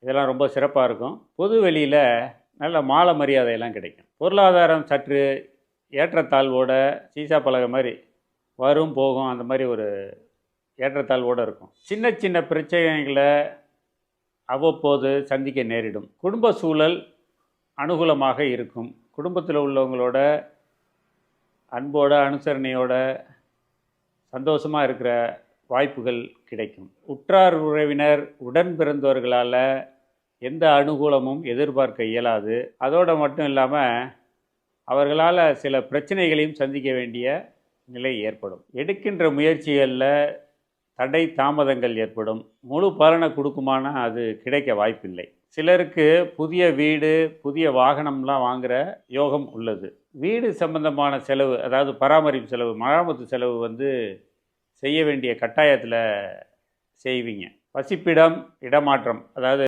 இதெல்லாம் ரொம்ப சிறப்பாக இருக்கும். பொது வெளியில் நல்ல மாலை மரியாதையெல்லாம் கிடைக்கும். பொருளாதாரம் சற்று ஏற்றத்தாழ்வோட சீசா பலகை மாதிரி வரும் போகும் அந்த மாதிரி ஒரு ஏற்றத்தாழ்வோடு இருக்கும். சின்ன சின்ன பிரச்சனைகளை அவ்வப்போது சந்திக்க நேரிடும். குடும்ப சூழல் அனுகூலமாக இருக்கும். குடும்பத்தில் உள்ளவங்களோட அன்போட அனுசரணையோட சந்தோஷமாக இருக்கிற வாய்ப்புகள் கிடைக்கும். உற்றார் உறவினர் உடன் பிறந்தவர்களால் எந்த அனுகூலமும் எதிர்பார்க்க இயலாது. அதோடு மட்டும் இல்லாமல் அவர்களால் சில பிரச்சனைகளையும் சந்திக்க வேண்டிய நிலை ஏற்படும். எடுக்கின்ற முயற்சிகளில் தடை தாமதங்கள் ஏற்படும். முழு பலனை கொடுக்குமானா அது கிடைக்க வாய்ப்பில்லை. சிலருக்கு புதிய வீடு புதிய வாகனம்லாம் வாங்குகிற யோகம் உள்ளது. வீடு சம்பந்தமான செலவு அதாவது பராமரிப்பு செலவு மராமத்து செலவு வந்து செய்ய வேண்டிய கட்டாயத்தில் செய்வீங்க. வசிப்பிடம் இடமாற்றம் அதாவது